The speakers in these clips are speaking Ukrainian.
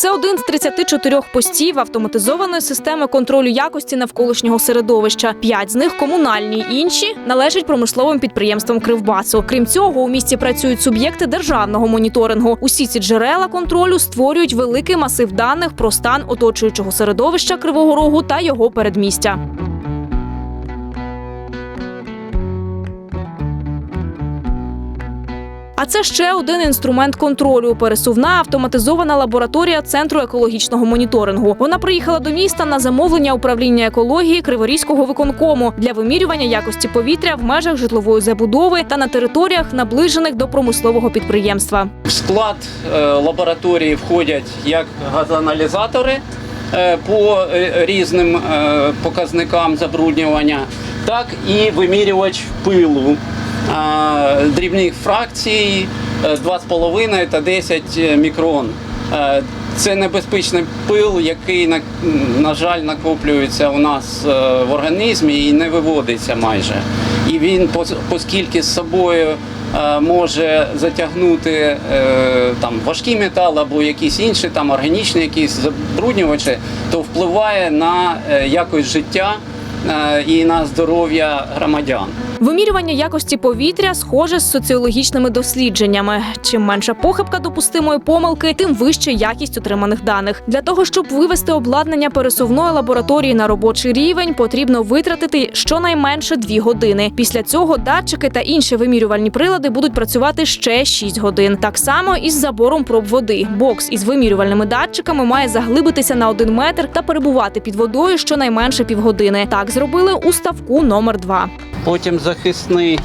Це один з 34 постів автоматизованої системи контролю якості навколишнього середовища. П'ять з них комунальні, інші належать промисловим підприємствам Кривбасу. Крім цього, у місті працюють суб'єкти державного моніторингу. Усі ці джерела контролю створюють великий масив даних про стан оточуючого середовища Кривого Рогу та його передмістя. А це ще один інструмент контролю пересувна автоматизована лабораторія центру екологічного моніторингу. Вона приїхала до міста на замовлення управління екології Криворізького виконкому для вимірювання якості повітря в межах житлової забудови та на територіях, наближених до промислового підприємства. В склад е, лабораторії входять як газоаналізатори е, по е, різним показникам забруднювання, так і вимірювач пилу дрібних фракцій е, 2,5 та 10 мікрон. Е, Це небезпечний пил, який на, жаль накоплюється у нас е, в організмі і не виводиться майже. І він, оскільки з собою е, може затягнути е, там важкі метали або якісь інші там органічні якісь забруднювачі, то впливає на е, якість життя е, і на здоров'я громадян. Вимірювання якості повітря схоже з соціологічними дослідженнями. Чим менша похибка допустимої помилки, тим вища якість отриманих даних. Для того щоб вивести обладнання пересувної лабораторії на робочий рівень, потрібно витратити щонайменше дві години. Після цього датчики та інші вимірювальні прилади будуть працювати ще 6 годин. Так само і з забором проб води. Бокс із вимірювальними датчиками має заглибитися на один метр та перебувати під водою щонайменше півгодини. Так зробили у ставку номер 2 Потім захисний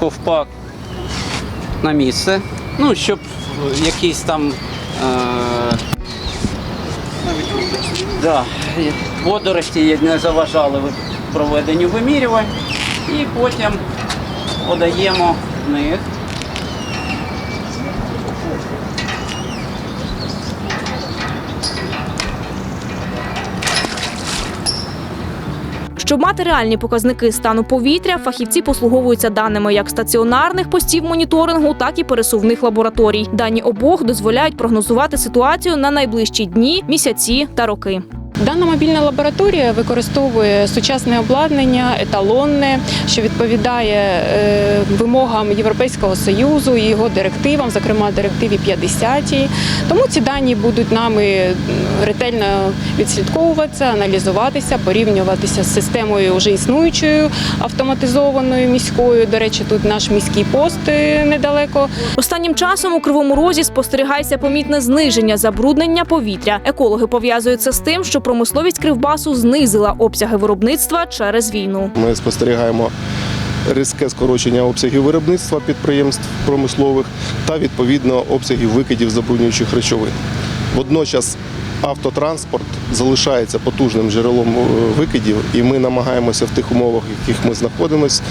ковпак на місце. Ну, щоб якийсь там е, да, водорості не заважали проведенню вимірювань. І потім подаємо в них. Щоб мати реальні показники стану повітря, фахівці послуговуються даними як стаціонарних постів моніторингу, так і пересувних лабораторій. Дані обох дозволяють прогнозувати ситуацію на найближчі дні, місяці та роки. Дана мобільна лабораторія використовує сучасне обладнання, еталонне, що відповідає е, вимогам Європейського союзу і його директивам, зокрема директиві 50. Тому ці дані будуть нами ретельно відслідковуватися, аналізуватися, порівнюватися з системою вже існуючою автоматизованою міською. До речі, тут наш міський пост е, недалеко Останнім часом у кривому розі спостерігається помітне зниження забруднення повітря. Екологи пов'язують це з тим, що промисловість Кривбасу знизила обсяги виробництва через війну. Ми спостерігаємо різке скорочення обсягів виробництва підприємств промислових та відповідно обсягів викидів забруднюючих речовин. Водночас автотранспорт залишається потужним джерелом е, викидів, і ми намагаємося в тих умовах, в яких ми знаходимося,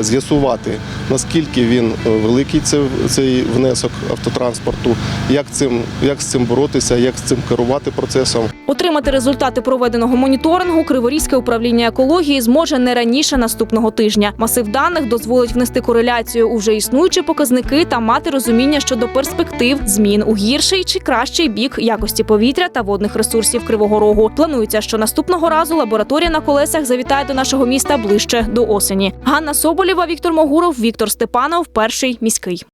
з'ясувати наскільки він е, великий це- цей внесок автотранспорту, як цим як з цим боротися, як з цим керувати процесом. Отримати результати проведеного моніторингу Криворізьке управління екології зможе не раніше наступного тижня. Масив даних дозволить внести кореляцію у вже існуючі показники та мати розуміння щодо перспектив змін у гірший чи кращий бік якості повітря та водних ресурсів Кривого Рогу. Планується, що наступного разу лабораторія на колесах завітає до нашого міста ближче до осені. Ганна Соболєва, Віктор Могуров, Віктор Степанов, перший міський.